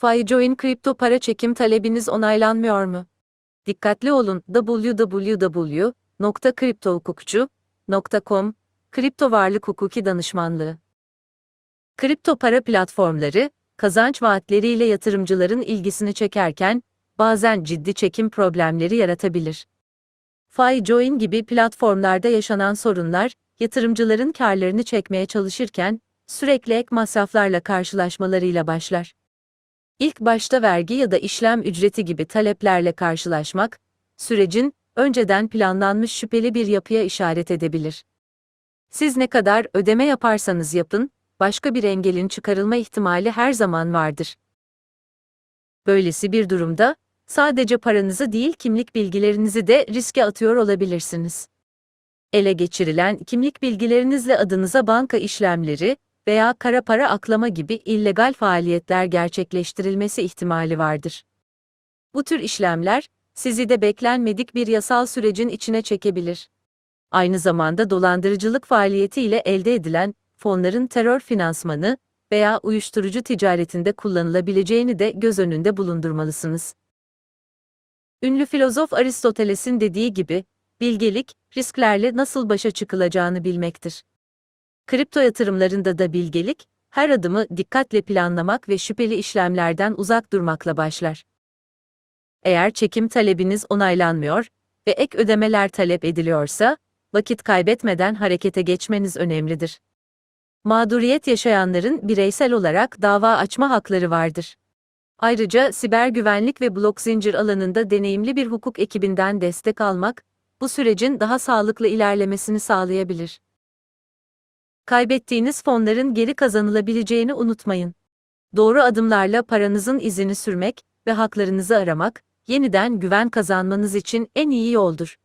FiJoin kripto para çekim talebiniz onaylanmıyor mu? Dikkatli olun www.kriptohukukçu.com Kripto varlık hukuki danışmanlığı. Kripto para platformları, kazanç vaatleriyle yatırımcıların ilgisini çekerken, bazen ciddi çekim problemleri yaratabilir. FiJoin gibi platformlarda yaşanan sorunlar, yatırımcıların karlarını çekmeye çalışırken, sürekli ek masraflarla karşılaşmalarıyla başlar. İlk başta vergi ya da işlem ücreti gibi taleplerle karşılaşmak, sürecin önceden planlanmış şüpheli bir yapıya işaret edebilir. Siz ne kadar ödeme yaparsanız yapın, başka bir engelin çıkarılma ihtimali her zaman vardır. Böylesi bir durumda, sadece paranızı değil kimlik bilgilerinizi de riske atıyor olabilirsiniz. Ele geçirilen kimlik bilgilerinizle adınıza banka işlemleri veya kara para aklama gibi illegal faaliyetler gerçekleştirilmesi ihtimali vardır. Bu tür işlemler, sizi de beklenmedik bir yasal sürecin içine çekebilir. Aynı zamanda dolandırıcılık faaliyeti ile elde edilen fonların terör finansmanı veya uyuşturucu ticaretinde kullanılabileceğini de göz önünde bulundurmalısınız. Ünlü filozof Aristoteles'in dediği gibi, bilgelik, risklerle nasıl başa çıkılacağını bilmektir. Kripto yatırımlarında da bilgelik, her adımı dikkatle planlamak ve şüpheli işlemlerden uzak durmakla başlar. Eğer çekim talebiniz onaylanmıyor ve ek ödemeler talep ediliyorsa, vakit kaybetmeden harekete geçmeniz önemlidir. Mağduriyet yaşayanların bireysel olarak dava açma hakları vardır. Ayrıca siber güvenlik ve blok zincir alanında deneyimli bir hukuk ekibinden destek almak, bu sürecin daha sağlıklı ilerlemesini sağlayabilir. Kaybettiğiniz fonların geri kazanılabileceğini unutmayın. Doğru adımlarla paranızın izini sürmek ve haklarınızı aramak, yeniden güven kazanmanız için en iyi yoldur.